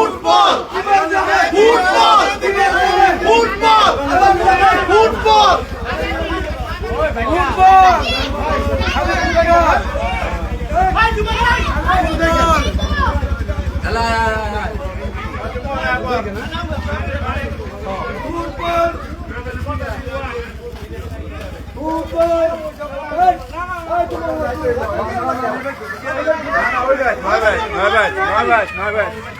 Football. Football. Football. Football. My bad, my bad, my bad.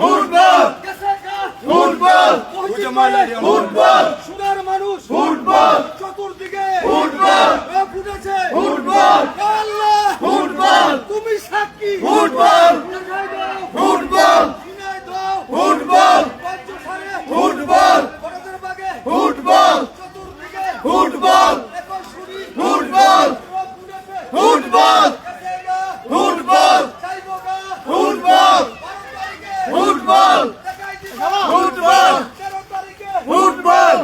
Football! Football! Football! সুনার মানুষ! Football! চতুর্দিকে football! ফুটেছে! Football! Football! তুমি সাক্ষী! Football! Football! Football! Football! Football! Football! Football! Football football football football football football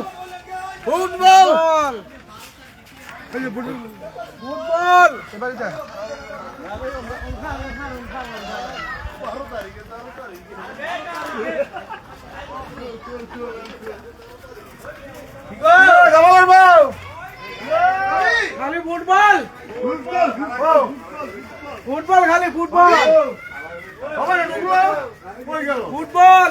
football football খালি football football খালি football football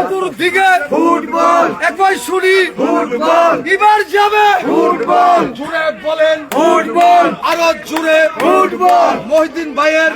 চতুর্দিকে football. একবার শুনি। ফুটবল। এবার যাবে। ফুটবল। জুড়ে বলেন। ফুটবল। আরও জুড়ে। ফুটবল। মহিদিন ভাইয়ের